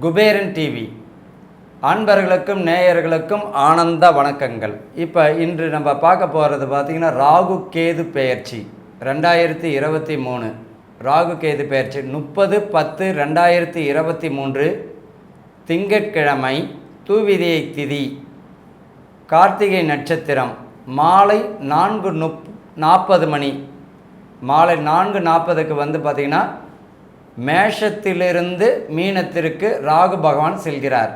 Kuberan TV அன்பர்களுக்கும் நேயர்களுக்கும் ஆனந்த வணக்கங்கள். இப்போ இன்று நம்ம பார்க்க போகிறது பார்த்திங்கன்னா ராகு கேது பெயர்ச்சி. ரெண்டாயிரத்தி இருபத்தி மூணு. ராகு கேது பெயர்ச்சி. முப்பது பத்து ரெண்டாயிரத்தி இருபத்தி மூன்று. திங்கட்கிழமை தூவிதியை திதி. கார்த்திகை நட்சத்திரம். மாலை நான்கு நுப் நாற்பது மணி. மாலை நான்கு நாற்பதுக்கு வந்து பார்த்திங்கன்னா மேஷத்திலிருந்து மீனத்திற்கு ராகு பகவான் செல்கிறார்.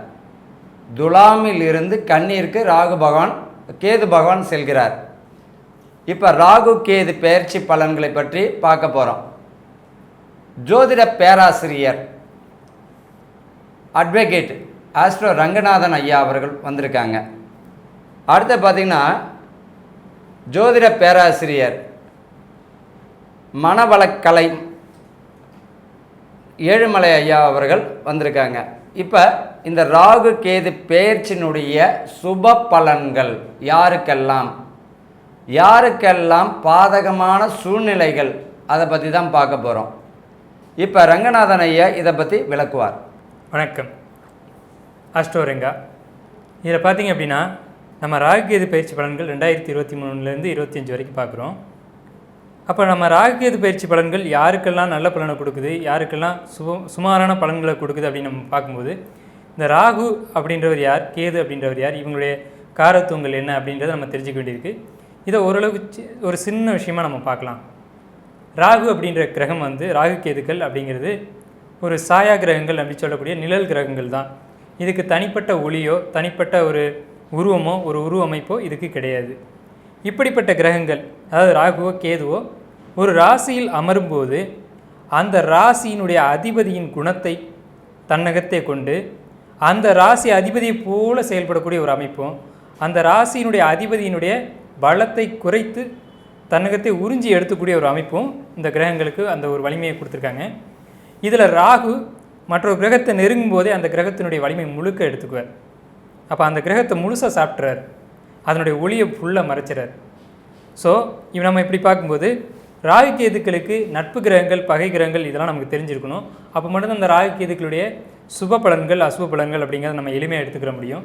துலாமில் இருந்து கண்ணீருக்கு ராகு பகவான் கேது பகவான் செல்கிறார். இப்போ ராகு கேது பெயர்ச்சி பலன்களை பற்றி பார்க்க போகிறோம் ஜோதிட பேராசிரியர் அட்வொகேட் ஆஸ்ட்ரோ ரங்கநாதன் ஐயா அவர்கள் வந்திருக்காங்க. அடுத்து பார்த்திங்கன்னா ஜோதிட பேராசிரியர் மனவளக்கலை ஏழுமலை ஐயா அவர்கள் வந்திருக்காங்க. இப்போ இந்த ராகு கேது பெயர்ச்சினுடைய சுப பலன்கள் யாருக்கெல்லாம்? யாருக்கெல்லாம் பாதகமான சூழ்நிலைகள்? அதை பற்றி தான் பார்க்க போகிறோம் இப்போ ரங்கநாதன் ஐயா இதை பற்றி விளக்குவார். வணக்கம். அஷ்டோரங்கா இதில் பார்த்தீங்க அப்படின்னா நம்ம ராகு கேது பயிற்சி பலன்கள் ரெண்டாயிரத்தி இருபத்தி மூணுலேருந்து இருபத்தஞ்சி வரைக்கும் பார்க்குறோம். அப்போ நம்ம ராகுகேது பயிற்சி பலன்கள் யாருக்கெல்லாம் நல்ல பலனை கொடுக்குது? யாருக்கெல்லாம் சும சுமாரான பலன்களை கொடுக்குது அப்படின்னு நம்ம பார்க்கும்போது இந்த ராகு அப்படின்றவர் யார்? கேது அப்படின்றவர் யார்? இவங்களுடைய காரத்துவங்கள் என்ன அப்படின்றத நம்ம தெரிஞ்சுக்க வேண்டியிருக்கு. இதை ஓரளவுக்கு சி- ஒரு சின்ன விஷயமாக நம்ம பார்க்கலாம். ராகு அப்படின்ற கிரகம் வந்து ராகு கேதுக்கள் அப்படிங்கிறது ஒரு சாயா கிரகங்கள் அப்படி சொல்லக்கூடிய நிழல் கிரகங்கள் தான். இதுக்கு தனிப்பட்ட ஒளியோ தனிப்பட்ட ஒரு உருவமோ ஒரு உருவமைப்போ இதுக்கு கிடையாது. இப்படிப்பட்ட கிரகங்கள் அதாவது ராகுவோ கேதுவோ ஒரு ராசியில் அமரும்போது அந்த ராசியினுடைய அதிபதியின் குணத்தை தன்னகத்தை கொண்டு அந்த ராசி அதிபதியை போல செயல்படக்கூடிய ஒரு அமைப்பும் அந்த ராசியினுடைய அதிபதியினுடைய பலத்தை குறைத்து தன்னகத்தை உறிஞ்சி எடுத்துக்கூடிய ஒரு அமைப்பும் இந்த கிரகங்களுக்கு அந்த ஒரு வலிமையை கொடுத்துருக்காங்க. இதில் ராகு மற்றொரு கிரகத்தை நெருங்கும் போதே அந்த கிரகத்தினுடைய வலிமை முழுக்க எடுத்துக்குவார். அப்போ அந்த கிரகத்தை முழுசாக சாப்பிட்றாரு அதனுடைய ஒளியை ஃபுல்லாக மறைச்சிறார். ஸோ இவன் நம்ம இப்படி பார்க்கும்போது ராகு கேதுக்களுக்கு நட்பு கிரகங்கள் பகை கிரகங்கள் இதெல்லாம் நமக்கு தெரிஞ்சிருக்கணும். அப்போ மட்டும்தான் அந்த ராகு கேதுக்களுடைய சுப பலன்கள் அசுப பலன்கள் அப்படிங்கிறத நம்ம எளிமையாக எடுத்துக்கிற முடியும்.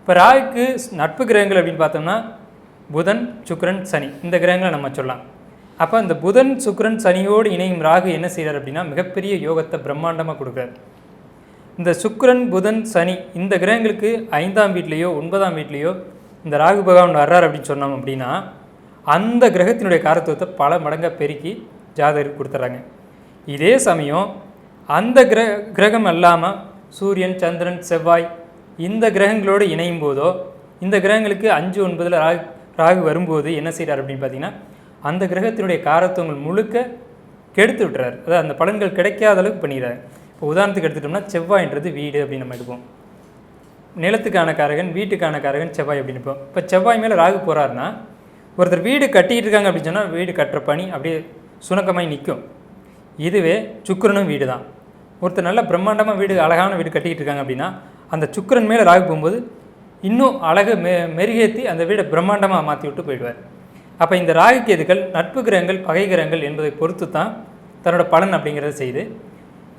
இப்போ ராகுக்கு நட்பு கிரகங்கள் அப்படின்னு பார்த்தோம்னா புதன் சுக்ரன் சனி. இந்த கிரகங்களை நம்ம சொல்லலாம். அப்போ இந்த புதன் சுக்ரன் சனியோடு இணையும் ராகு என்ன செய்கிறார் அப்படின்னா மிகப்பெரிய யோகத்தை பிரம்மாண்டமாக கொடுக்குறார். இந்த சுக்ரன் புதன் சனி இந்த கிரகங்களுக்கு ஐந்தாம் வீட்லேயோ ஒன்பதாம் வீட்லேயோ இந்த ராகு பகவான் வர்றார் அப்படின்னு சொன்னோம் அப்படின்னா அந்த கிரகத்தினுடைய காரத்துவத்தை பல மடங்காக பெருக்கி ஜாதகருக்கு கொடுத்துட்றாங்க இதே சமயம் அந்த கிர கிரகம் அல்லாமல் சூரியன் சந்திரன் செவ்வாய் இந்த கிரகங்களோடு இணையும் போதோ இந்த கிரகங்களுக்கு அஞ்சு ஒன்பதில் ராகு ராகு வரும்போது என்ன செய்கிறார் அப்படின்னு பார்த்தீங்கன்னா அந்த கிரகத்தினுடைய காரத்துவங்கள் முழுக்க கெடுத்து விட்டுறாரு. அதாவது அந்த பலன்கள் கிடைக்காத அளவுக்கு பண்ணிடுறாரு. இப்போ உதாரணத்துக்கு எடுத்துட்டோம்னா செவ்வாய்ன்றது வீடு அப்படின்னு நம்ம எடுப்போம். நிலத்துக்கான காரகன் வீட்டுக்கான காரகன் செவ்வாய் அப்படின்னு இப்போ செவ்வாய் மேலே ராகு போகிறாருன்னா ஒருத்தர் வீடு கட்டிட்டு இருக்காங்க அப்படின்னு சொன்னால் வீடு கட்டுற பணி அப்படியே சுணக்கமாய் நிற்கும் இதுவே சுக்கிரனும் வீடு தான் ஒருத்தர் நல்ல பிரம்மாண்டமாக வீடு அழகான வீடு கட்டிக்கிட்டு இருக்காங்க அப்படின்னா அந்த சுக்கரன் மேலே ராகு போகும்போது இன்னும் அழகை மெ மெருகேற்றி அந்த வீடை பிரம்மாண்டமாக மாற்றி விட்டு போயிடுவார். அப்போ இந்த ராகு கேதுகள் நட்பு கிரகங்கள் பகை கிரகங்கள் என்பதை பொறுத்து தான் தன்னோட பலன் அப்படிங்கிறத செய்து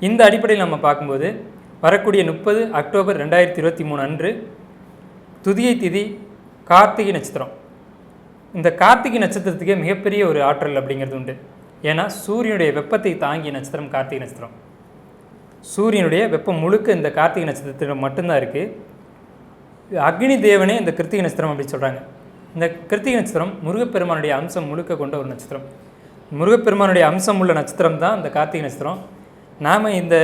இந்த அடிப்படையில் நம்ம பார்க்கும்போது வரக்கூடிய முப்பது அக்டோபர் ரெண்டாயிரத்தி இருபத்தி மூணு அன்று துதியை திதி கார்த்திகை நட்சத்திரம். இந்த கார்த்திகை நட்சத்திரத்துக்கே மிகப்பெரிய ஒரு ஆற்றல் அப்படிங்கிறது உண்டு. ஏன்னா சூரியனுடைய வெப்பத்தை தாங்கிய நட்சத்திரம் கார்த்திகை நட்சத்திரம். சூரியனுடைய வெப்பம் முழுக்க இந்த கார்த்திகை நட்சத்திரத்தில் மட்டும்தான் இருக்குது அக்னி தேவனே இந்த கிருத்திகை நட்சத்திரம் அப்படின்னு சொல்கிறாங்க இந்த கிருத்திகை நட்சத்திரம் முருகப்பெருமானுடைய அம்சம் முழுக்க கொண்ட ஒரு நட்சத்திரம். முருகப்பெருமானுடைய அம்சம் உள்ள நட்சத்திரம் தான் இந்த கார்த்திகை நட்சத்திரம். நாம் இந்த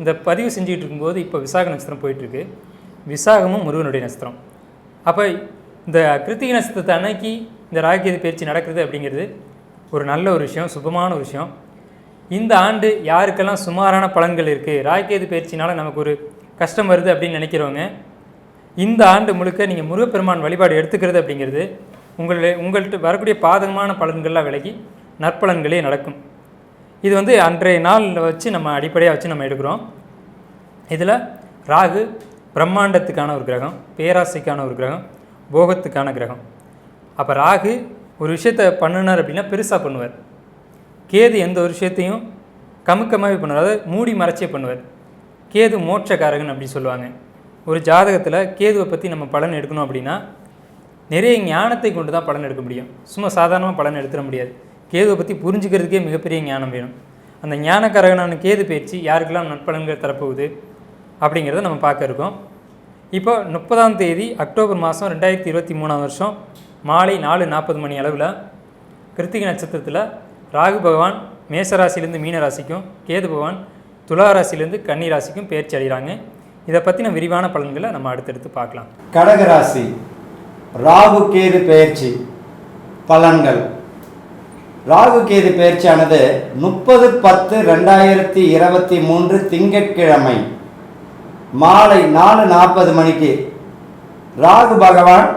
இந்த பதிவு செஞ்சுக்கிட்டு இருக்கும்போது இப்போ விசாக நட்சத்திரம் போயிட்டுருக்கு. விசாகமும் முருகனுடைய நட்சத்திரம். அப்போ இந்த கிருத்திகை நட்சத்திரத்தை அன்னைக்கு இந்த ராகியது பயிற்சி நடக்கிறது அப்படிங்கிறது ஒரு நல்ல ஒரு விஷயம் சுபமான ஒரு விஷயம். இந்த ஆண்டு யாருக்கெல்லாம் சுமாரான பலன்கள் இருக்குது ராகியது பயிற்சினால் நமக்கு ஒரு கஷ்டம் வருது அப்படின்னு நினைக்கிறவங்க இந்த ஆண்டு முழுக்க நீங்கள் முருகப்பெருமான் வழிபாடு எடுத்துக்கிறது அப்படிங்கிறது உங்களுடைய உங்கள்கிட்ட வரக்கூடிய பாதகமான பலன்கள்லாம் விலகி நற்பலன்களே நடக்கும். இது வந்து அன்றைய நாளில் வச்சு நம்ம அடிப்படையாக வச்சு நம்ம எடுக்கிறோம். இதில் ராகு பிரம்மாண்டத்துக்கான ஒரு கிரகம் பேராசைக்கான ஒரு கிரகம் போகத்துக்கான கிரகம். அப்போ ராகு ஒரு விஷயத்த பண்ணுனார் அப்படின்னா பெருசாக பண்ணுவார். கேது எந்த ஒரு விஷயத்தையும் கமுக்கமாகவே பண்ணுவார். அதாவது மூடி மறைச்சே பண்ணுவார். கேது மோட்சக்காரகன் அப்படி சொல்லுவாங்க. ஒரு ஜாதகத்தில் கேதுவை பற்றி நம்ம பலன் எடுக்கணும் அப்படின்னா நிறைய ஞானத்தை கொண்டு தான் பலன் எடுக்க முடியும். சும்மா சாதாரணமாக பலன் எடுத்துட முடியாது. கேதுவை பற்றி புரிஞ்சுக்கிறதுக்கே மிகப்பெரிய ஞானம் வேணும். அந்த ஞானக்காரகனான கேது பயிற்சி யாருக்கெல்லாம் நட்பலன்கள் தரப்போகுது அப்படிங்கிறத நம்ம பார்க்க இருக்கோம். இப்போ முப்பதாம் தேதி அக்டோபர் மாதம் ரெண்டாயிரத்தி இருபத்தி மூணாம் வருஷம் மாலை நாலு நாற்பது மணி அளவில் கிருத்திகை நட்சத்திரத்தில் ராகு பகவான் மேசராசிலேருந்து மீன ராசிக்கும் கேது பகவான் துலா ராசிலேருந்து கன்னி ராசிக்கும் பயிற்சி அடைகிறாங்க. இதை பற்றின விரிவான பலன்களை நம்ம அடுத்தடுத்து பார்க்கலாம். கடகராசி ராகு கேது பெயர்ச்சி பலன்கள். ராகு கேது பெயர்ச்சியானது முப்பது பத்து ரெண்டாயிரத்தி இருபத்தி மூன்று திங்கட்கிழமை மாலை நாலு நாற்பது மணிக்கு ராகு பகவான்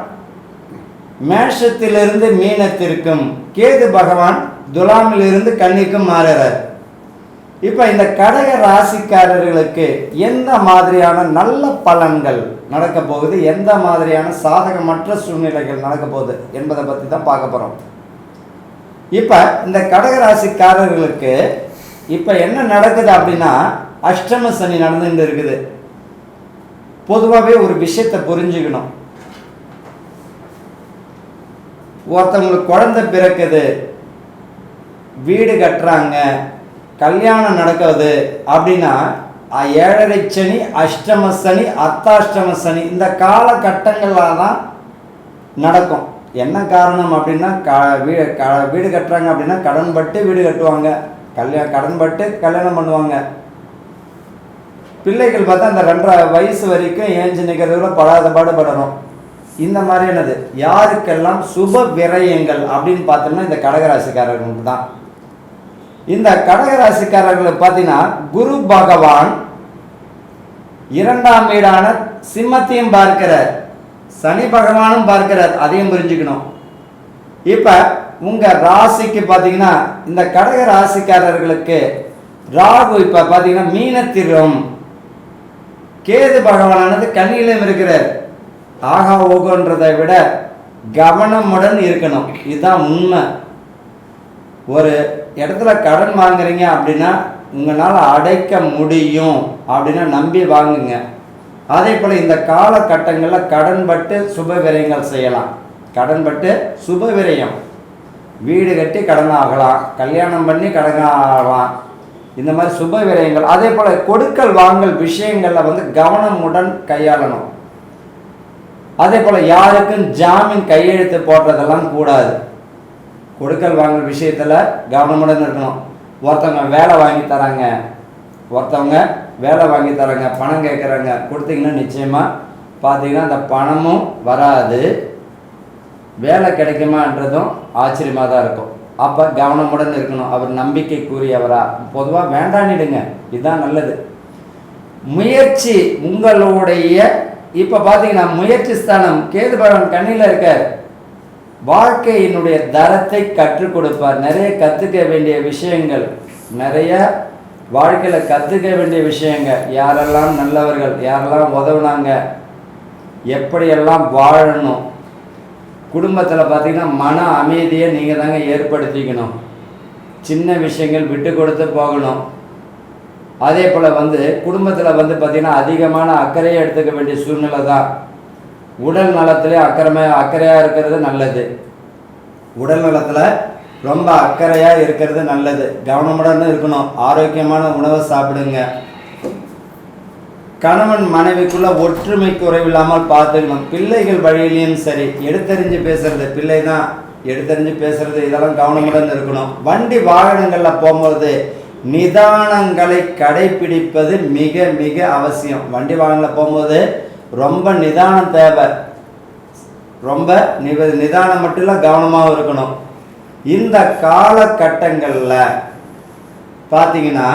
மேஷத்திலிருந்து மீனத்திற்கும் கேது பகவான் துலாமிலிருந்து கன்னிக்கும் மாறுறார் இப்போ இந்த கடக ராசிக்காரர்களுக்கு எந்த மாதிரியான நல்ல பலன்கள் நடக்க போகுது? எந்த மாதிரியான சாதகமற்ற சூழ்நிலைகள் நடக்க போகுது என்பதை பற்றி தான் பார்க்க போகிறோம் இப்போ இந்த கடக ராசிக்காரர்களுக்கு இப்போ என்ன நடக்குது அப்படின்னா அஷ்டம சனி நடந்துட்டு இருக்குது. பொதுவாகவே ஒரு விஷயத்தை புரிஞ்சுக்கணும். ஒருத்தவங்களுக்கு குழந்தை பிறக்குது வீடு கட்டுறாங்க கல்யாணம் நடக்குது அப்படின்னா ஏழரை சனி அஷ்டம சனி அத்தாஷ்டம சனி இந்த காலகட்டங்களில் தான் நடக்கும். என்ன காரணம் அப்படின்னா க வீடு க வீடு கட்டுறாங்க அப்படின்னா கடன் பட்டு வீடு கட்டுவாங்க. கல்யாணம் கடன் பட்டு கல்யாணம் பண்ணுவாங்க. பிள்ளைகள் பார்த்தா அந்த ரெண்டரை வயசு வரைக்கும் ஏஞ்சி நிற்கிறதுல படாத பாடுபடணும். இந்த மாதிரியானது யாருக்கெல்லாம் சுப விரயங்கள் அப்படின்னு பார்த்தோம்னா இந்த கடகராசிக்காரர்களுக்கு தான் இந்த கடகராசிக்காரர்களுக்கு பார்த்தீங்கன்னா குரு பகவான் இரண்டாம் வீடான சிம்மத்தையும் பார்க்கிறார். சனி பகவானும் பார்க்கிறார். அதையும் புரிஞ்சுக்கணும். இப்போ உங்கள் ராசிக்கு பார்த்தீங்கன்னா இந்த கடக ராசிக்காரர்களுக்கு ராகு இப்போ பார்த்தீங்கன்னா மீனத்திரும். கேது பகவானானது கண்ணியிலும் இருக்கிறார். ஆகா ஓகோன்றதை விட கவனமுடன் இருக்கணும். இதுதான் உண்மை. ஒரு இடத்துல கடன் வாங்குறீங்க அப்படின்னா உங்களால் அடைக்க முடியும் அப்படின்னா நம்பி வாங்குங்க. அதே போல் இந்த காலகட்டங்களில் கடன்பட்டு சுப விரயங்கள் செய்யலாம். கடன்பட்டு சுப விரயம். வீடு கட்டி கடன் ஆகலாம் கல்யாணம் பண்ணி கடன் ஆகலாம் இந்த மாதிரி சுப விரயங்கள். அதே போல் கொடுக்கல் வாங்கல் விஷயங்களில் வந்து கவனமுடன் கையாளணும். அதே போல் யாருக்கும் ஜாமீன் கையெழுத்து போடுறதெல்லாம் கூடாது. கொடுக்கல் வாங்கல் விஷயத்தில் கவனமுடன் இருக்கணும். ஒருத்தவங்க வேலை வாங்கி தராங்க ஒருத்தவங்க வேலை வாங்கி தராங்க பணம் கேட்குறாங்க கொடுத்தீங்கன்னா நிச்சயமாக பார்த்தீங்கன்னா அந்த பணமும் வராது. வேலை கிடைக்குமான்றதும் ஆச்சரியமாக தான் இருக்கும். அப்போ கவனமுடன் இருக்கணும். அவர் நம்பிக்கைக்குரியவரா. பொதுவாக வேண்டானிடுங்க இதுதான் நல்லது. முயற்சி உங்களுடைய இப்போ பார்த்தீங்கன்னா முயற்சி ஸ்தானம் கேது பகவான் கண்ணில் இருக்கார். வாழ்க்கையினுடைய தரத்தை கற்றுக் கொடுப்பார். நிறைய கற்றுக்க வேண்டிய விஷயங்கள். நிறைய வாழ்க்கையில் கற்றுக்க வேண்டிய விஷயங்க யாரெல்லாம் நல்லவர்கள் யாரெல்லாம் உதவுனாங்க எப்படியெல்லாம் வாழணும். குடும்பத்தில் பார்த்தீங்கன்னா மன அமைதியை நீங்கள் தாங்க ஏற்படுத்திக்கணும். சின்ன விஷயங்கள் விட்டு கொடுத்து போகணும். அதே போல் வந்து குடும்பத்தில் வந்து பார்த்திங்கன்னா அதிகமான அக்கறையை எடுத்துக்க வேண்டிய சூழ்நிலை தான். உடல் நலத்திலே அக்கறமை அக்கறையாக இருக்கிறது நல்லது. உடல் நலத்தில் ரொம்ப அக்கறையாக இருக்கிறது நல்லது. கவனமுடன் இருக்கணும். ஆரோக்கியமான உணவை சாப்பிடுங்க. கணவன் மனைவிக்குள்ள ஒற்றுமை குறைவில்லாமல் பார்த்துக்கணும். பிள்ளைகள் வழியிலையும் சரி. எடுத்தறிஞ்சு பேசுறது பிள்ளை தான் எடுத்தறிஞ்சு பேசுறது இதெல்லாம் கவனமுடன் இருக்கணும். வண்டி வாகனங்களில் போகும்போது நிதானங்களை கடைபிடிப்பது மிக மிக அவசியம். வண்டி வாகனில் போகும்போது ரொம்ப நிதானம் தேவை. ரொம்ப நிவ நிதானம் மட்டும் இல்லை கவனமாகவும் இருக்கணும். இந்த காலகட்டங்களில் பார்த்தீங்கன்னா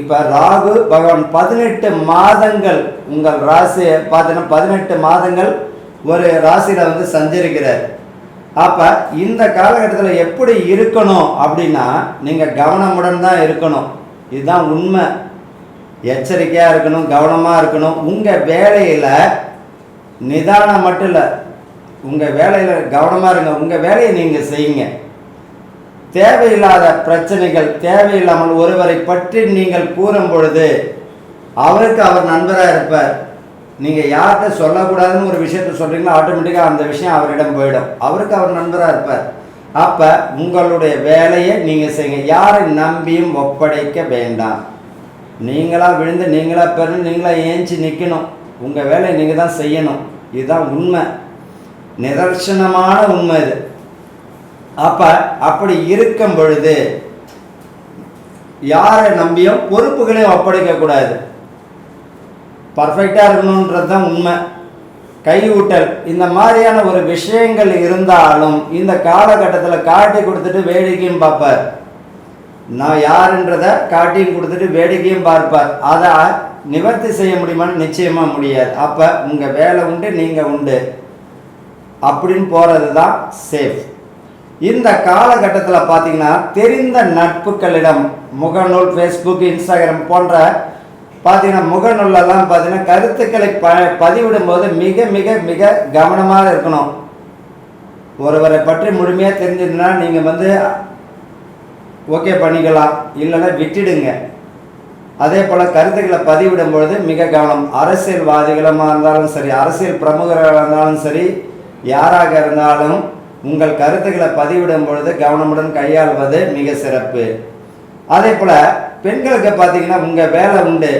இப்போ ராகு பகவான் பதினெட்டு மாதங்கள் உங்கள் ராசி பார்த்தீங்கன்னா பதினெட்டு மாதங்கள் ஒரு ராசியில் வந்து சஞ்சரிக்கிறார். அப்போ இந்த காலகட்டத்தில் எப்படி இருக்கணும் அப்படின்னா நீங்கள் கவனமுடன் தான் இருக்கணும். இதுதான் உண்மை. எச்சரிக்கையாக இருக்கணும் கவனமாக இருக்கணும். உங்கள் வேலையில் நிதானம் மட்டும் இல்லை. உங்கள் வேலையில் கவனமாக இருங்க. உங்கள் வேலையை நீங்கள் செய்யுங்க. தேவையில்லாத பிரச்சனைகள் தேவையில்லாமல் ஒருவரை பற்றி நீங்கள் கூறும் பொழுது அவருக்கு அவர் நண்பராக இருப்பார். நீங்கள் யார்கிட்ட சொல்லக்கூடாதுன்னு ஒரு விஷயத்த சொல்கிறீங்களோ ஆட்டோமேட்டிக்காக அந்த விஷயம் அவரிடம் போயிடும். அவருக்கு அவர் நண்பராக இருப்பார். அப்போ உங்களுடைய வேலையை நீங்கள் செய்யுங்க. யாரை நம்பியும் ஒப்படைக்க வேண்டாம். நீங்களாக விழுந்து நீங்களாக பெறணும் நீங்களாக ஏஞ்சி நிற்கணும் உங்கள் வேலையை நீங்கள் தான் செய்யணும். இதுதான் உண்மை. நிதர்சனமான உண்மை இது. அப்போ அப்படி இருக்கும் பொழுது யாரை நம்பியும் பொறுப்புகளையும் ஒப்படைக்கக்கூடாது. பர்ஃபெக்டாக இருக்கணுன்றது தான் உண்மை. கையூட்டல். இந்த மாதிரியான ஒரு விஷயங்கள் இருந்தாலும் இந்த காலகட்டத்தில் காட்டி கொடுத்துட்டு வேடிக்கையும் பார்ப்பார். நான் யாருன்றதை காட்டியும் கொடுத்துட்டு வேடிக்கையும் பார்ப்பார். அதை நிவர்த்தி செய்ய முடியுமான்னு நிச்சயமாக முடியாது. அப்போ உங்கள் வேலை உண்டு நீங்கள் உண்டு. அப்படின்னு போகிறது தான் சேஃப் இந்த காலகட்டத்தில் பார்த்தீங்கன்னா தெரிந்த நட்புகளிடம் முகநூல் ஃபேஸ்புக் இன்ஸ்டாகிராம் போன்ற பார்த்தீங்கன்னா முகநூலெல்லாம் பார்த்தீங்கன்னா கருத்துக்களை ப பதிவிடும் போது மிக மிக மிக கவனமாக இருக்கணும். ஒருவரை பற்றி முழுமையாக தெரிஞ்சிருந்தா நீங்கள் வந்து ஓகே பண்ணிக்கலாம் இல்லைன்னா விட்டுடுங்க. அதே போல் கருத்துக்களை பதிவிடும் பொழுது மிக கவனம். அரசியல்வாதிகளமாக இருந்தாலும் சரி அரசியல் பிரமுகராக இருந்தாலும் சரி யாராக இருந்தாலும் உங்கள் கருத்துக்களை பதிவிடும் பொழுது கவனமுடன் கையாள்வது மிக சிறப்பு. அதே போல் பெண்களுக்கு பார்த்தீங்கன்னா உங்கள் வேலை உண்டு.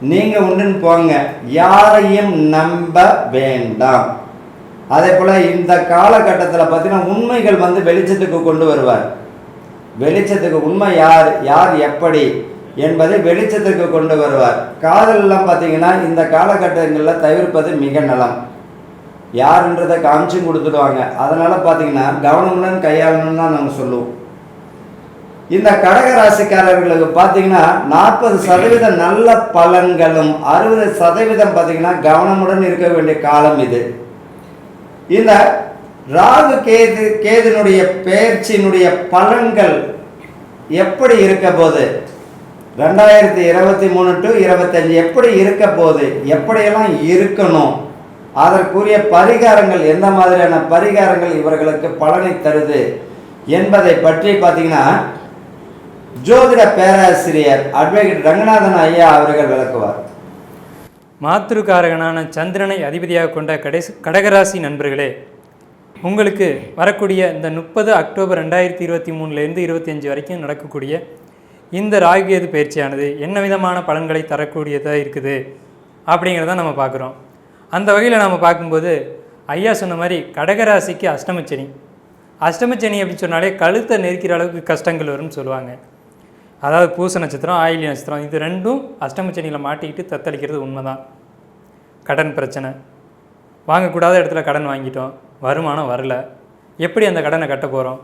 நீங்கள் உண்டுன்னு போங்க. யாரையும் நம்ப வேண்டாம். அதே போல் இந்த காலகட்டத்தில் பார்த்தீங்கன்னா உண்மைகள் வந்து வெளிச்சத்துக்கு கொண்டு வருவார். வெளிச்சத்துக்கு உண்மை யார்? யார் எப்படி? என்பதை வெளிச்சத்துக்கு கொண்டு வருவார். காதலெல்லாம் பார்த்தீங்கன்னா இந்த காலகட்டங்களில் தவிர்ப்பது மிக நலம். யாருன்றதை காமிச்சும் கொடுத்துடுவாங்க. அதனால் பார்த்தீங்கன்னா கவனமுடன் கையாளணும்னு தான் நாங்கள் சொல்லுவோம். இந்த கடக ராசிக்காரர்களுக்கு பார்த்தீங்கன்னா நாற்பது சதவீதம் நல்ல பலன்களும் அறுபது சதவீதம் பார்த்தீங்கன்னா கவனமுடன் இருக்க வேண்டிய காலம் இது. இந்த ராகு கேது கேதுனுடைய பெயர்ச்சியினுடைய பலன்கள் எப்படி இருக்க போது ரெண்டாயிரத்தி இருபத்தி மூணு டு இருபத்தஞ்சு எப்படி இருக்க போது எப்படியெல்லாம் இருக்கணும்? அதற்குரிய பரிகாரங்கள் எந்த மாதிரியான பரிகாரங்கள் இவர்களுக்கு பலனை தருது என்பதை பற்றி பார்த்தீங்கன்னா ஜோதிட பேராசிரியர் அட்வொகேட் ரங்கநாதன் ஐயா அவர்கள் விளக்குவார். மாத்திருக்காரகனான சந்திரனை அதிபதியாக கொண்ட கடைசி கடகராசி நண்பர்களே உங்களுக்கு வரக்கூடிய இந்த முப்பது அக்டோபர் ரெண்டாயிரத்தி இருபத்தி மூணுலேருந்து இருபத்தஞ்சு வரைக்கும் நடக்கக்கூடிய இந்த ராகுகேது பயிற்சியானது என்ன விதமான பலன்களை தரக்கூடியதாக இருக்குது அப்படிங்கிறத நம்ம பார்க்குறோம். அந்த வகையில் நம்ம பார்க்கும்போது ஐயா சொன்ன மாதிரி கடகராசிக்கு அஷ்டமச்சனி. அஷ்டமச்சனி அப்படின்னு சொன்னாலே கழுத்தை நெருக்கிற அளவுக்கு கஷ்டங்கள் வரும்னு சொல்லுவாங்க. அதாவது பூச நட்சத்திரம் ஆயிலி நட்சத்திரம் இது ரெண்டும் அஷ்டமச்சனியில் மாட்டிக்கிட்டு தத்தளிக்கிறது உண்மைதான். கடன் பிரச்சனை. வாங்கக்கூடாத இடத்துல கடன் வாங்கிட்டோம். வருமானம் வரல. எப்படி அந்த கடனை கட்ட போகிறோம்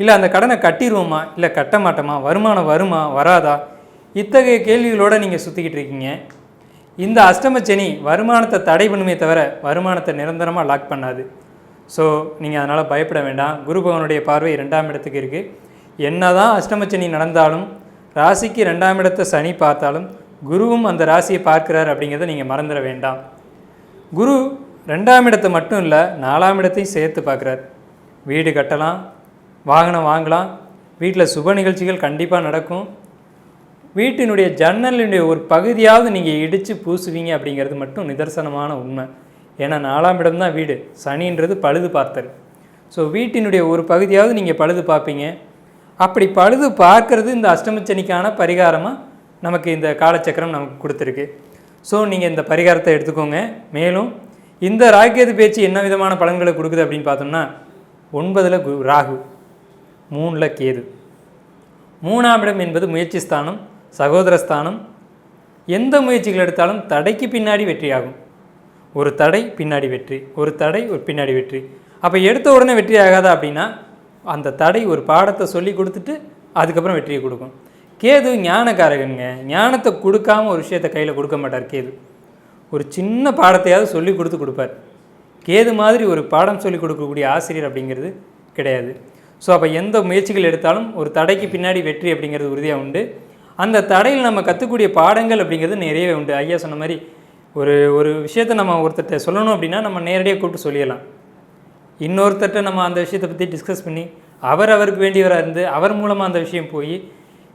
இல்லை அந்த கடனை கட்டிடுவோமா? இல்லை கட்ட மாட்டோமா? வருமானம் வருமா? வராதா? இத்தகைய கேள்விகளோடு நீங்கள் சுற்றிக்கிட்டு இருக்கீங்க. இந்த அஷ்டமச்சனி வருமானத்தை தடை பண்ணுமே தவிர வருமானத்தை நிரந்தரமாக லாக் பண்ணாது. ஸோ நீங்கள் அதனால் பயப்பட வேண்டாம். குரு பகவனுடைய பார்வை ரெண்டாம் இடத்துக்கு இருக்குது என்னதான் அஷ்டமச்சனி நடந்தாலும் ராசிக்கு ரெண்டாம் இடத்தை சனி பார்த்தாலும் குருவும் அந்த ராசியை பார்க்கிறார் அப்படிங்கிறத நீங்கள் மறந்துட வேண்டாம். குரு ரெண்டாம் இடத்தை மட்டும் இல்லை நாலாம் இடத்தையும் சேர்த்து பார்க்குறார். வீடு கட்டலாம் வாகனம் வாங்கலாம் வீட்டில் சுப நிகழ்ச்சிகள் கண்டிப்பாக நடக்கும். வீட்டினுடைய ஜன்னலினுடைய ஒரு பகுதியாவது நீங்கள் இடித்து பூசுவீங்க அப்படிங்கிறது மட்டும் நிதர்சனமான உண்மை. ஏன்னா நாலாம் இடம் தான் வீடு. சனின்றது பழுது பார்த்தல். ஸோ வீட்டினுடைய ஒரு பகுதியாவது நீங்கள் பழுது பார்ப்பீங்க. அப்படி பழுது பார்க்கறது இந்த அஷ்டமச்சனிக்கான பரிகாரமாக நமக்கு இந்த காலச்சக்கரம் நமக்கு கொடுத்துருக்கு. ஸோ நீங்கள் இந்த பரிகாரத்தை எடுத்துக்கோங்க. மேலும் இந்த ராகேது பேச்சு என்ன விதமான பலன்களை கொடுக்குது அப்படின்னு பார்த்தோம்னா ஒன்பதில் கு ராகு மூணில் கேது. மூணாம் இடம் என்பது முயற்சி ஸ்தானம் சகோதரஸ்தானம் எந்த முயற்சிகள் எடுத்தாலும் தடைக்கு பின்னாடி வெற்றியாகும். ஒரு தடை பின்னாடி வெற்றி. ஒரு தடை ஒரு பின்னாடி வெற்றி. அப்போ எடுத்த உடனே வெற்றி ஆகாதா அப்படின்னா அந்த தடை ஒரு பாடத்தை சொல்லி கொடுத்துட்டு அதுக்கப்புறம் வெற்றியை கொடுக்கும். கேது ஞானக்காரகனுங்க ஞானத்தை கொடுக்காம ஒரு விஷயத்தை கையில் கொடுக்க மாட்டார் கேது. ஒரு சின்ன பாடத்தையாவது சொல்லி கொடுத்து கொடுப்பார். கேது மாதிரி ஒரு பாடம் சொல்லி கொடுக்கக்கூடிய ஆசிரியர் அப்படிங்கிறது கிடையாது. ஸோ அப்போ எந்த முயற்சிகள் எடுத்தாலும் ஒரு தடைக்கு பின்னாடி வெற்றி அப்படிங்கிறது உறுதியாக உண்டு. அந்த தடையில் நம்ம கற்றுக்கூடிய பாடங்கள் அப்படிங்கிறது நிறையவே உண்டு. ஐயா சொன்ன மாதிரி ஒரு ஒரு விஷயத்தை நம்ம ஒருத்தர்கிட்ட சொல்லணும் அப்படின்னா நம்ம நேரடியாக கூப்பிட்டு சொல்லிடலாம். இன்னொருத்தர்கிட்ட நம்ம அந்த விஷயத்தை பற்றி டிஸ்கஸ் பண்ணி அவர் அவருக்கு வேண்டியவராக இருந்து அவர் மூலமாக அந்த விஷயம் போய்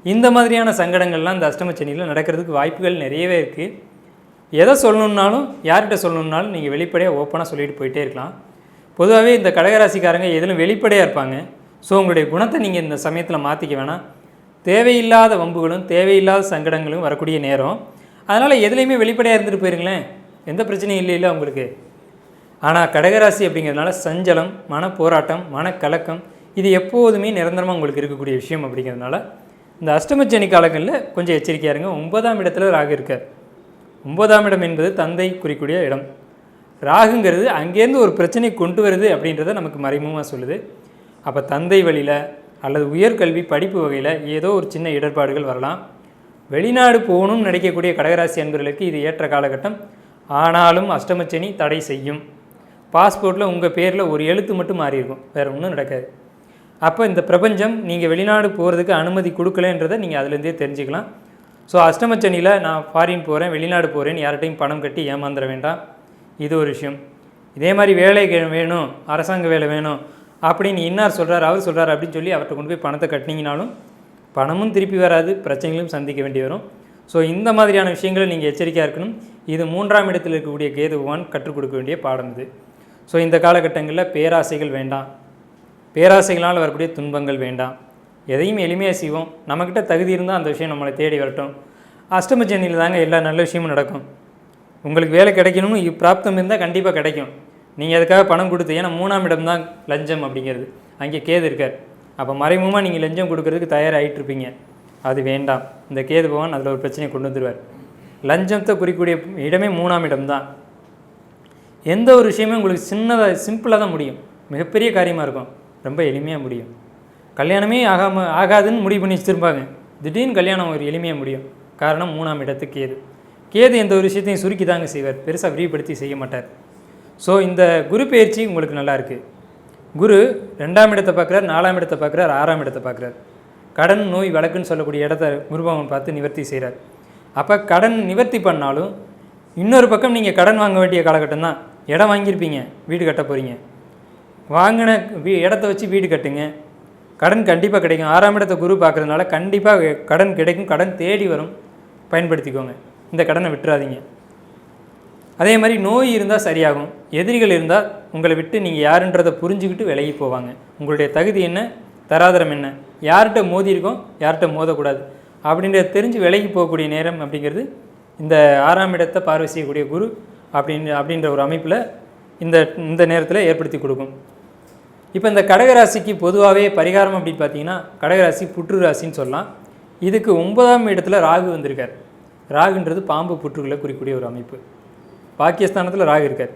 இந்த மாதிரியான சங்கடங்கள்லாம் இந்த அஷ்டமச்சனியில் நடக்கிறதுக்கு வாய்ப்புகள் நிறையவே இருக்குது எதை சொல்லணுன்னாலும் யார்கிட்ட சொல்லணுன்னாலும் நீங்கள் வெளிப்படையாக ஓப்பனாக சொல்லிட்டு போயிட்டே இருக்கலாம். பொதுவாகவே இந்த கடகராசிக்காரங்க எதிலும் வெளிப்படையாக இருப்பாங்க. ஸோ உங்களுடைய குணத்தை நீங்கள் இந்த சமயத்தில் மாற்றிக்க வேணாம். தேவையில்லாத வம்புகளும் தேவையில்லாத சங்கடங்களும் வரக்கூடிய நேரம். அதனால் எதுலேயுமே வெளிப்படையாக இருந்துட்டு போயிருங்களேன். எந்த பிரச்சனையும் இல்லை இல்லை உங்களுக்கு. ஆனால் கடகராசி அப்படிங்கிறதுனால சஞ்சலம் மன போராட்டம் மனக்கலக்கம் இது எப்போதுமே நிரந்தரமாக உங்களுக்கு இருக்கக்கூடிய விஷயம் அப்படிங்கிறதுனால இந்த அஷ்டமச்சனி காலங்களில் கொஞ்சம் எச்சரிக்கையாக இருங்க. ஒன்பதாம் இடத்துல ராகு இருக்கார். ஒன்பதாம் இடம் என்பது தந்தை குறிக்கூடிய இடம். ராகுங்கிறது அங்கேருந்து ஒரு பிரச்சனை கொண்டு வருது அப்படின்றத நமக்கு மறைமுகமாக சொல்லுது. அப்போ தந்தை வழியில் அல்லது உயர்கல்வி படிப்பு வகையில் ஏதோ ஒரு சின்ன இடர்பாடுகள் வரலாம். வெளிநாடு போகணும்னு நினைக்கக்கூடிய கடகராசி அன்பர்களுக்கு இது ஏற்ற காலகட்டம். ஆனாலும் அஷ்டமச்சனி தடை செய்யும். பாஸ்போர்ட்டில் உங்கள் பேரில் ஒரு எழுத்து மட்டும் மாறியிருக்கும். வேறு ஒன்றும் நடக்காது. அப்போ இந்த பிரபஞ்சம் நீங்கள் வெளிநாடு போகிறதுக்கு அனுமதி கொடுக்கலன்றதை நீங்கள் அதுலேருந்தே தெரிஞ்சுக்கலாம். ஸோ அஷ்டமச்சனியில் நான் ஃபாரின் போகிறேன் வெளிநாடு போகிறேன் யார்கிட்டையும் பணம் கட்டி ஏமாந்துட வேண்டாம். இது ஒரு விஷயம். இதே மாதிரி வேலை வேணும் அரசாங்க வேலை வேணும் அப்படின்னு இன்னார் சொல்கிறார் அவர் சொல்கிறார் அப்படின்னு சொல்லி அவர்கிட்ட கொண்டு போய் பணத்தை கட்டினீங்கனாலும் பணமும் திருப்பி வராது பிரச்சனைகளும் சந்திக்க வேண்டி வரும். ஸோ இந்த மாதிரியான விஷயங்களை நீங்கள் எச்சரிக்கையாக இருக்கணும். இது மூன்றாம் இடத்தில் இருக்கக்கூடிய கேது பகவான் கற்றுக் கொடுக்க வேண்டிய பாடம் இது. ஸோ இந்த காலகட்டங்களில் பேராசைகள் வேண்டாம். பேராசைகளால் வரக்கூடிய துன்பங்கள் வேண்டாம். எதையும் எளிமையாக செய்வோம். நம்மக்கிட்ட தகுதி இருந்தால் அந்த விஷயம் நம்மளை தேடி வரட்டும். அஷ்டம சனியில் தாங்க எல்லா நல்ல விஷயமும் நடக்கும். உங்களுக்கு வேலை கிடைக்கணும்னு இ- பிராப்தம் இருந்தால் கண்டிப்பாக கிடைக்கும். நீங்கள் அதுக்காக பணம் கொடுத்து ஏன்னா மூணாம் இடம் தான் லஞ்சம் அப்படிங்கிறது. அங்கே கேது இருக்கார். அப்போ மறைமுகமாக நீங்கள் லஞ்சம் கொடுக்கறதுக்கு தயாராகிட்டு இருப்பீங்க. அது வேண்டாம். இந்த கேது பகவான் அதில் ஒரு பிரச்சனையை கொண்டு வந்துடுவார் லஞ்சத்தை குறிக்கூடிய இடமே மூணாம் இடம் தான். எந்த ஒரு விஷயமே உங்களுக்கு சின்னதாக சிம்பிளாக தான் முடியும். மிகப்பெரிய காரியமாக இருக்கும். ரொம்ப எளிமையாக முடியும். கல்யாணமே ஆகாம ஆகாதுன்னு முடிவு பண்ணி வச்சுருப்பாங்க. திடீர்னு கல்யாணம் ஒரு எளிமையாக முடியும். காரணம் மூணாம் இடத்துக்கு கேது. கேது எந்த ஒரு விஷயத்தையும் சுருக்கி தாங்க செய்வார். பெருசாக விரிவுபடுத்தி செய்ய மாட்டார். ஸோ இந்த குரு பயிற்சி உங்களுக்கு நல்லா இருக்குது குரு ரெண்டாம் இடத்தை பார்க்குறார் நாலாம் இடத்தை பார்க்குறார் ஆறாம் இடத்தை பார்க்குறார். கடன் நோய் வழக்குன்னு சொல்லக்கூடிய இடத்த குருபவன் பார்த்து நிவர்த்தி செய்கிறார் அப்போ கடன் நிவர்த்தி பண்ணாலும் இன்னொரு பக்கம் நீங்கள் கடன் வாங்க வேண்டிய காலகட்டம் தான். இடம் வாங்கியிருப்பீங்க வீடு கட்ட போகிறீங்க வாங்கின வீ இடத்த வச்சு வீடு கட்டுங்க. கடன் கண்டிப்பாக கிடைக்கும். ஆறாம் இடத்தை குரு பார்க்குறதுனால கண்டிப்பாக கடன் கிடைக்கும். கடன் தேடி வரும். பயன்படுத்திக்கோங்க. இந்த கடனை விட்டுறாதீங்க. அதே மாதிரி நோய் இருந்தால் சரியாகும். எதிரிகள் இருந்தால் உங்களை விட்டு நீங்கள் யாருன்றதை புரிஞ்சுக்கிட்டு விலகி போவாங்க. உங்களுடைய தகுதி என்ன? தராதரம் என்ன? யார்கிட்ட மோதி இருக்கோம்? யார்கிட்ட மோதக்கூடாது. அப்படின்றத தெரிஞ்சு விலகி போகக்கூடிய நேரம் அப்படிங்கிறது இந்த ஆறாம் இடத்தை பார்வை செய்யக்கூடிய குரு அப்படின்னு அப்படின்ற ஒரு அமைப்பில் இந்த இந்த நேரத்தில் ஏற்படுத்தி கொடுக்கும். இப்போ இந்த கடகராசிக்கு பொதுவாகவே பரிகாரம் அப்படின்னு பார்த்தீங்கன்னா கடகராசி புற்று ராசின்னு சொல்லலாம். இதுக்கு ஒன்பதாம் இடத்துல ராகு வந்திருக்கார். ராகுன்றது பாம்பு புற்றுகளை குறிக்கூடிய ஒரு அமைப்பு. பாக்கியஸ்தானத்தில் ராகு இருக்கார்.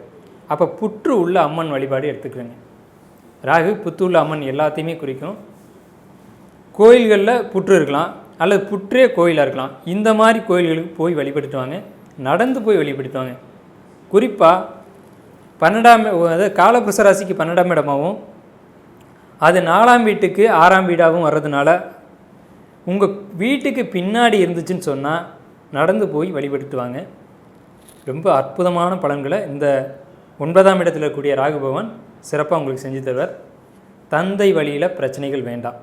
அப்போ புற்று உள்ள அம்மன் வழிபாடு எடுத்துக்கிறேங்க. ராகு புத்து உள்ள அம்மன் எல்லாத்தையுமே குறிக்கும். கோயில்களில் புற்று இருக்கலாம் அல்லது புற்றே கோயிலாக இருக்கலாம். இந்த மாதிரி கோயில்களுக்கு போய் வழிபட்டுட்டு வாங்க. நடந்து போய் வழிபட்டுட்டு வாங்க. குறிப்பாக பன்னெண்டாம் அதாவது காலபுருஷ ராசிக்கு பன்னெண்டாம் இடமாகவும் அது நாலாம் வீட்டுக்கு ஆறாம் வீடாகவும் வர்றதுனால உங்கள் வீட்டுக்கு பின்னாடி இருந்துச்சுன்னு சொன்னால் நடந்து போய் வழிபடுத்துவாங்க. ரொம்ப அற்புதமான பலன்களை இந்த ஒன்பதாம் இடத்தில் இருக்கக்கூடிய ராகுபவன் சிறப்பாக உங்களுக்கு செஞ்சு தருவார். தந்தை வழியில் பிரச்சனைகள் வேண்டாம்.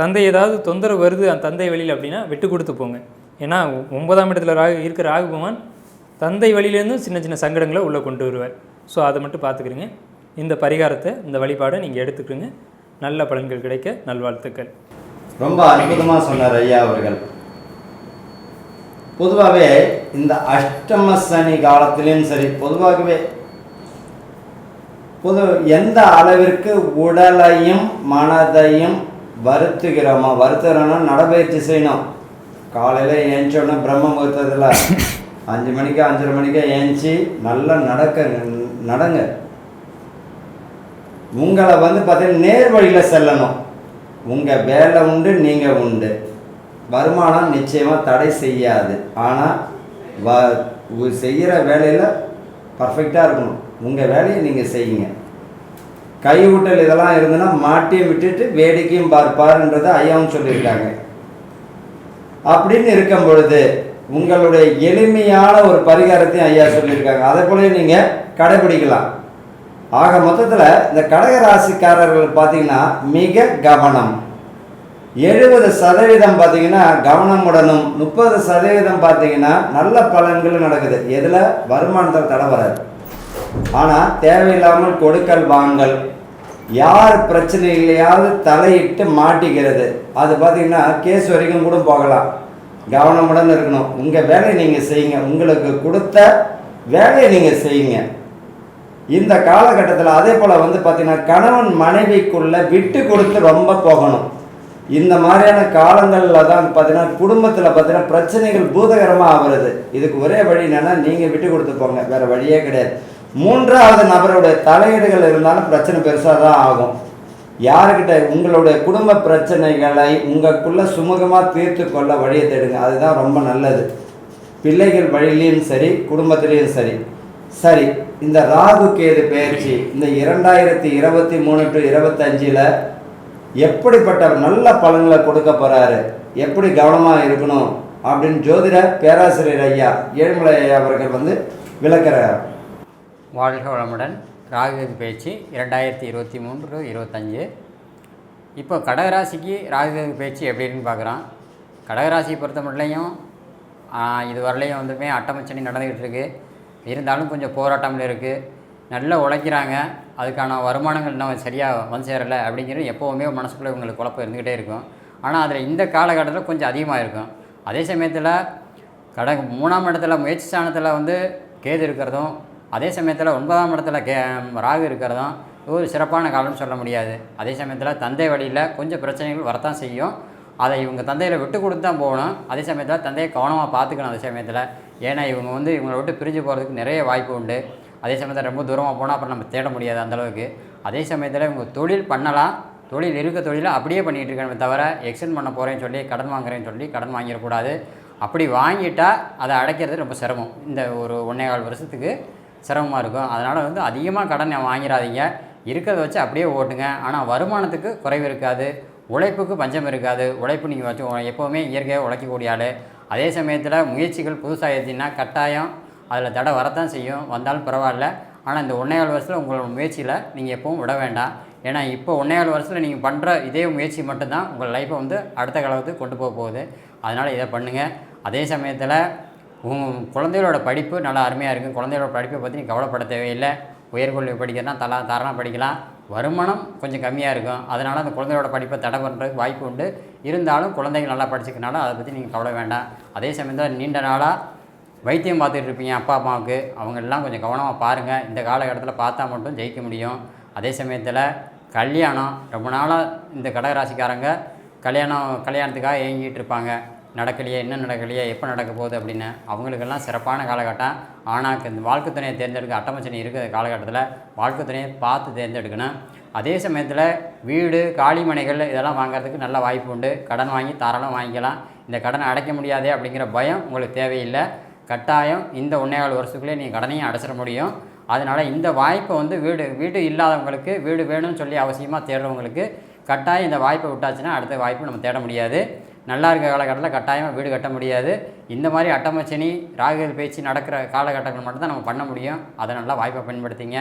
தந்தை ஏதாவது தொந்தரவு வருது அந்த தந்தை வழியில் அப்படின்னா விட்டு கொடுத்து போங்க. ஏன்னா ஒன்பதாம் இடத்துல ராகு இருக்கிற ராகுபவன் தந்தை வழியிலேருந்தும் சின்ன சின்ன சங்கடங்களை உள்ளே கொண்டு வருவார். ஸோ அதை மட்டும் பார்த்துக்கிறீங்க இந்த பரிகாரத்தை இந்த வழிபாடை நீங்கள் எடுத்துக்கிறீங்க நல்ல பலன்கள் கிடைக்க நல்வாழ்த்துக்கள். ரொம்ப அற்புதமாக சொன்னார் ஐயா அவர்கள். பொதுவாகவே இந்த அஷ்டம சனி காலத்திலையும் சரி பொதுவாகவே பொது எந்த அளவிற்கு உடலையும் மனதையும் வருத்துகிறோமோ வருத்துகிறோன்னா நடைபயிற்சி செய்யணும். காலையில் ஏஞ்சோன்னா பிரம்ம முகூர்த்தத்தில் அஞ்சு மணிக்கு அஞ்சரை மணிக்கு ஏஞ்சி நல்லா நடக்க நடங்க. உங்களை வந்து பார்த்தீங்கன்னா நேர் வழியில் செல்லணும். உங்கள் வேலை உண்டு நீங்கள் உண்டு. வருமானம் நிச்சயமாக தடை செய்யாது. ஆனால் வ செய்கிற வேலையில் பர்ஃபெக்டாக இருக்கணும். உங்கள் வேலையை நீங்கள் செய்யுங்க. கைவிட்டல் இதெல்லாம் இருந்ததுன்னா மாட்டியும் விட்டுட்டு வேடிக்கையும் பார்ப்பாருன்றதை ஐயாவும் சொல்லியிருக்காங்க. அப்படின்னு இருக்கும் பொழுது உங்களுடைய எளிமையான ஒரு பரிகாரத்தையும் ஐயா சொல்லியிருக்காங்க. அதை போல நீங்கள் கடைபிடிக்கலாம். ஆக மொத்தத்தில் இந்த கடகராசிக்காரர்கள் பார்த்தீங்கன்னா மிக கவனம். எழுபது சதவீதம் பார்த்தீங்கன்னா கவனமுடனும் முப்பது சதவீதம் பார்த்தீங்கன்னா நல்ல பலன்கள் நடக்குது. எதில்? வருமானத்தில் தடை வராது. ஆனால் தேவையில்லாமல் கொடுக்கல் வாங்கல். யார் பிரச்சனையிலையாவது தலையிட்டு மாட்டிக்கிறது. அது பார்த்தீங்கன்னா கேஸ் வரைக்கும் கூட போகலாம். கவனமுடன் இருக்கணும். உங்கள் வேலையை நீங்கள் செய்யுங்க. உங்களுக்கு கொடுத்த வேலையை நீங்கள் செய்யுங்க. இந்த காலகட்டத்தில் அதே போல் வந்து பார்த்திங்கன்னா கணவன் மனைவிக்குள்ளே விட்டு கொடுத்து ரொம்ப போகணும். இந்த மாதிரியான காலங்களில் தான் பார்த்தீங்கன்னா குடும்பத்தில் பார்த்தீங்கன்னா பிரச்சனைகள் பூதகரமாக ஆகுறது. இதுக்கு ஒரே வழி என்னென்னா நீங்கள் விட்டு கொடுத்து போங்க. வேறு வழியே கிடையாது. மூன்றாவது நபருடைய தலையீடுகள் இருந்தாலும் பிரச்சனை பெருசாக தான் ஆகும். யாருக்கிட்ட உங்களுடைய குடும்ப பிரச்சனைகளை உங்களுக்குள்ளே சுமூகமாக தீர்த்து கொள்ள வழியை தேடுங்க. அதுதான் ரொம்ப நல்லது. பிள்ளைகள் வழியிலையும் சரி குடும்பத்திலையும் சரி. சரி இந்த ராகு கேது பயிற்சி இந்த இரண்டாயிரத்தி இருபத்தி மூணு டு இருபத்தஞ்சில் எப்படிப்பட்ட நல்ல பலன்களை கொடுக்க போகிறாரு எப்படி கவனமாக இருக்கணும்? அப்படின்னு ஜோதிட பேராசிரியர் ஐயா ஏழுமலை ஐயா அவர்கள் வந்து விளக்குறார். வாழ்க வளமுடன். ராகுகதி பயிற்சி இரண்டாயிரத்தி இருபத்தி மூன்று இருபத்தஞ்சு. இப்போ கடகராசிக்கு ராகுகதி பயிற்சி எப்படின்னு பார்க்குறோம் கடகராசியை பொறுத்த மட்டும் இது வரலையும் வந்துமே அட்டமச்சனி நடந்துக்கிட்டு இருக்குது இருந்தாலும் கொஞ்சம் போராட்டம்ல இருக்குது நல்லா உழைக்கிறாங்க. அதுக்கான வருமானங்கள் இன்னும் சரியாக வந்து சேரலை அப்படிங்கிறது எப்போவுமே மனசுக்குள்ளே இவங்களுக்கு குழப்பம் இருந்துக்கிட்டே இருக்கும். ஆனால் அதில் இந்த காலகட்டத்தில் கொஞ்சம் அதிகமாக இருக்கும். அதே சமயத்தில் கட மூணாம் இடத்துல முயற்சி ஸ்தானத்தில் வந்து கேது இருக்கிறதும் அதே சமயத்தில் ஒன்பதாம் இடத்துல கே ராகு இருக்கிறதும் ஒரு சிறப்பான காலம்னு சொல்ல முடியாது. அதே சமயத்தில் தந்தை வழியில் கொஞ்சம் பிரச்சனைகள் வரத்தான் செய்யும். அதை இவங்க தந்தையில் விட்டு கொடுத்து தான் போகணும். அதே சமயத்தில் தந்தையை கவனமாக பார்த்துக்கணும். அதே சமயத்தில் ஏன்னா இவங்க வந்து இவங்களை விட்டு பிரிஞ்சு போகிறதுக்கு நிறைய வாய்ப்பு உண்டு. அதே சமயத்தில் ரொம்ப தூரமாக போனால் அப்புறம் நம்ம தேட முடியாது அந்தளவுக்கு அதே சமயத்தில் இவங்க தொழில் பண்ணலாம். தொழில் இருக்க தொழிலை அப்படியே பண்ணிகிட்டு இருக்கணுமே தவிர எக்ஸ்டெண்ட் பண்ண போகிறேன்னு சொல்லி கடன் வாங்குறேன்னு சொல்லி கடன் வாங்கிடக்கூடாது அப்படி வாங்கிட்டால் அதை அடைக்கிறது ரொம்ப சிரமம். இந்த ஒரு ஒன்றே கால் வருஷத்துக்கு சிரமமாக இருக்கும். அதனால் வந்து அதிகமாக கடன் வாங்கிடாதீங்க இருக்கிறத வச்சு அப்படியே ஓட்டுங்க. ஆனால் வருமானத்துக்கு குறைவு இருக்காது. உழைப்புக்கு பஞ்சம் இருக்காது. உழைப்பு நீங்கள் வச்சு எப்போவுமே இயற்கையாக உழைக்கக்கூடிய ஆள். அதே சமயத்தில் முயற்சிகள் புதுசாக ஏற்றினா கட்டாயம் அதில் தடை வரத்தான் செய்யும். வந்தாலும் பரவாயில்ல. ஆனால் இந்த ஒன்றையாள் வருஷத்தில் உங்களோட முயற்சியில் நீங்கள் எப்பவும் விட வேண்டாம். ஏன்னா இப்போ ஒன்றையாள் வருஷத்தில் நீங்கள் பண்ணுற இதே முயற்சி மட்டும்தான் உங்கள் லைஃப்பை வந்து அடுத்த காலத்துக்கு கொண்டு போக போகுது. அதனால் இதை பண்ணுங்கள் அதே சமயத்தில் உங்கள் குழந்தைகளோட படிப்பு நல்லா அருமையாக இருக்கும் குழந்தைகளோட படிப்பை பற்றி நீ கவலைப்பட தேவையில்லை. உயர்கல்வி படிக்கிறனா தலா தாராளமாக படிக்கலாம். வருமானம் கொஞ்சம் கம்மியாக இருக்கும். அதனால் அந்த குழந்தையோட படிப்பை தடை பண்ணுறதுக்கு வாய்ப்பு உண்டு. இருந்தாலும் குழந்தைங்க நல்லா படிச்சுக்கனால அதை பற்றி நீங்கள் கவலை வேண்டாம். அதே சமயத்தில் நீண்ட நாளாக வைத்தியம் பார்த்துட்டு இருப்பீங்க அப்பா அம்மாவுக்கு. அவங்களெல்லாம் கொஞ்சம் கவனமாக பாருங்கள் இந்த காலகட்டத்தில் பார்த்தா மட்டும் ஜெயிக்க முடியும். அதே சமயத்தில் கல்யாணம் ரொம்ப நாளாக இந்த கடகராசிக்காரங்க கல்யாணம் கல்யாணத்துக்காக ஏங்கிட்டு இருப்பாங்க. நடக்கலையே என்ன நடக்கலையே எப்போ நடக்க போகுது அப்படின்னு அவங்களுக்கெல்லாம் சிறப்பான காலகட்டம். ஆனால் இந்த வாழ்க்கை துணையை தேர்ந்தெடுக்க அட்டமச்சனி இருக்கிற காலகட்டத்தில் வாழ்க்கை துணையை பார்த்து தேர்ந்தெடுக்கணும். அதே சமயத்தில் வீடு காளிமனைகள் இதெல்லாம் வாங்குறதுக்கு நல்ல வாய்ப்பு உண்டு. கடன் வாங்கி தாராளம் வாங்கிக்கலாம். இந்த கடனை அடைக்க முடியாதே அப்படிங்கிற பயம் உங்களுக்கு தேவையில்லை. கட்டாயம் இந்த ஒன்றேகால் வருஷத்துக்குள்ளே நீங்கள் கடனையும் அடைச்சிட முடியும். அதனால் இந்த வாய்ப்பை வந்து வீடு வீடு இல்லாதவங்களுக்கு வீடு வேணும்னு சொல்லி அவசியமாக தேடுறவங்களுக்கு கட்டாயம் இந்த வாய்ப்பை விட்டாச்சுன்னா அடுத்த வாய்ப்பு நம்ம தேட முடியாது. நல்லா இருக்க காலகட்டத்தில் கட்டாயமாக வீடு கட்ட முடியாது. இந்த மாதிரி அட்டமச்சனி ராகுகள் பேச்சு நடக்கிற காலகட்டங்கள் மட்டும்தான் நம்ம பண்ண முடியும். அதை நல்லா வாய்ப்பை பயன்படுத்திங்க.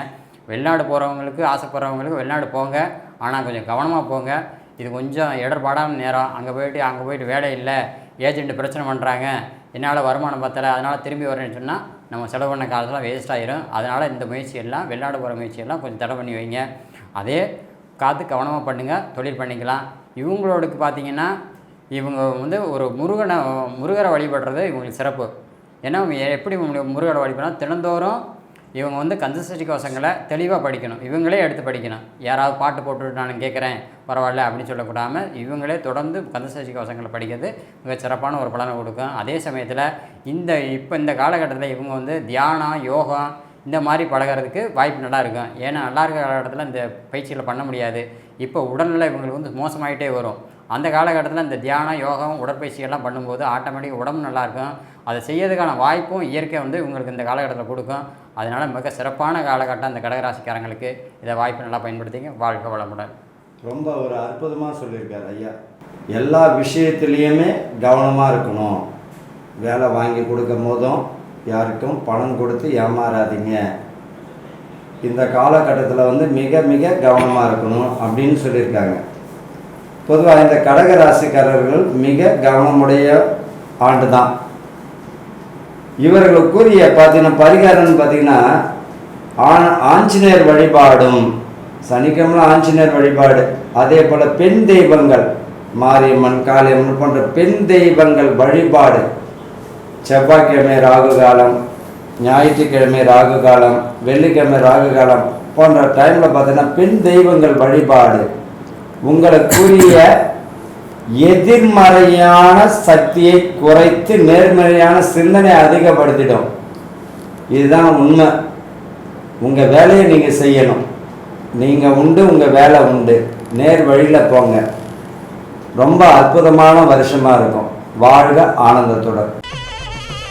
வெளிநாடு போகிறவங்களுக்கு ஆசைப்படுறவங்களுக்கு வெளிநாடு போங்க. ஆனால் கொஞ்சம் கவனமாக போங்க. இது கொஞ்சம் இடர்பாடான நேரம். அங்கே போயிட்டு அங்கே போயிட்டு வேலை இல்லை. ஏஜென்ட் பிரச்சனை பண்ணுறாங்க என்னால் வருமானம் பத்தலை. அதனால் திரும்பி வரேன்னு சொன்னால் நம்ம செலவு பண்ண காலத்தில் வேஸ்ட் ஆயிரும். அதனால் இந்த முயற்சியெல்லாம் வெளிநாடு போகிற முயற்சியெல்லாம் கொஞ்சம் தடை பண்ணி வைங்க. அதே காத்து கவனமாக பண்ணுங்கள் தொழில் பண்ணிக்கலாம். இவங்களோடுக்கு பார்த்தீங்கன்னா இவங்க வந்து ஒரு முருகனை முருகரை வழிபடுறது இவங்களுக்கு சிறப்பு. ஏன்னா இவங்க எப்படி முருகரை வழிபடுனா தினந்தோறும் இவங்க வந்து கந்தசஷ்டி கோஷங்களை தெளிவாக படிக்கணும். இவங்களே எடுத்து படிக்கணும். யாராவது பாட்டு போட்டுட்டு நான் கேட்குறேன் பரவாயில்ல அப்படின்னு சொல்லக்கூடாமல் இவங்களே தொடர்ந்து கந்தசஷ்டி கோஷங்களை படிக்கிறது மிக சிறப்பான ஒரு பலனை கொடுக்கும். அதே சமயத்தில் இந்த இப்போ இந்த காலகட்டத்தில் இவங்க வந்து தியானம் யோகம் இந்த மாதிரி பழகுறதுக்கு வாய்ப்பு நல்லா இருக்கும். ஏன்னா நல்லா இருக்கிற காலகட்டத்தில் இந்த பயிற்சிகளை பண்ண முடியாது. இப்போ உடல்நிலை இவங்களுக்கு வந்து மோசமாயிட்டே வரும். அந்த காலகட்டத்தில் இந்த தியானம் யோகம் உடற்பயிற்சியெல்லாம் பண்ணும்போது ஆட்டோமேட்டிக் உடம்பு நல்லாயிருக்கும். அதை செய்யறதுக்கான வாய்ப்பும் இயற்கை வந்து இவங்களுக்கு இந்த காலகட்டத்தில் கொடுக்கும். அதனால் மிக சிறப்பான காலகட்டம் இந்த கடகராசிக்காரங்களுக்கு. இதை வாய்ப்பு நல்லா பயன்படுத்திங்க. வாழ்க்கை வளமுடன். ரொம்ப ஒரு அற்புதமாக சொல்லியிருக்கார் ஐயா. எல்லா விஷயத்துலேயுமே கவனமாக இருக்கணும். வேலை வாங்கி கொடுக்கும் போதும் யாருக்கும் பணம் கொடுத்து ஏமாறாதீங்க. இந்த காலகட்டத்தில் வந்து மிக மிக கவனமாக இருக்கணும் அப்படின்னு சொல்லியிருக்காங்க. பொதுவாக இந்த கடக ராசிக்காரர்கள் மிக கவனமுடைய ஆண்டு தான் இவர்களுக்குரிய பார்த்தீங்கன்னா பரிகாரம்னு பார்த்தீங்கன்னா ஆ- ஆஞ்சநேயர் வழிபாடும் சனிக்கிழமை ஆஞ்சநேயர் வழிபாடு அதே போல் பெண் தெய்வங்கள் மாரியம்மன் காளியம்மன் போன்ற பெண் தெய்வங்கள் வழிபாடு. செவ்வாய்க்கிழமை ராகு காலம் ஞாயிற்றுக்கிழமை ராகு காலம் வெள்ளிக்கிழமை ராகு காலம் போன்ற டைமில் பார்த்தீங்கன்னா பெண் தெய்வங்கள் வழிபாடு. உங்களுக்குரிய எதிர்மறையான சக்தியை குறைத்து நேர்மறையான சிந்தனை அதிகப்படுத்திடும். இதுதான் உண்மை. உங்கள் வேலையை நீங்கள் செய்யணும். நீங்கள் உண்டு உங்கள் வேலை உண்டு. நேர் வழியில் போங்க. ரொம்ப அற்புதமான வருஷமாக இருக்கும். வாழ்க ஆனந்தத்துடன்.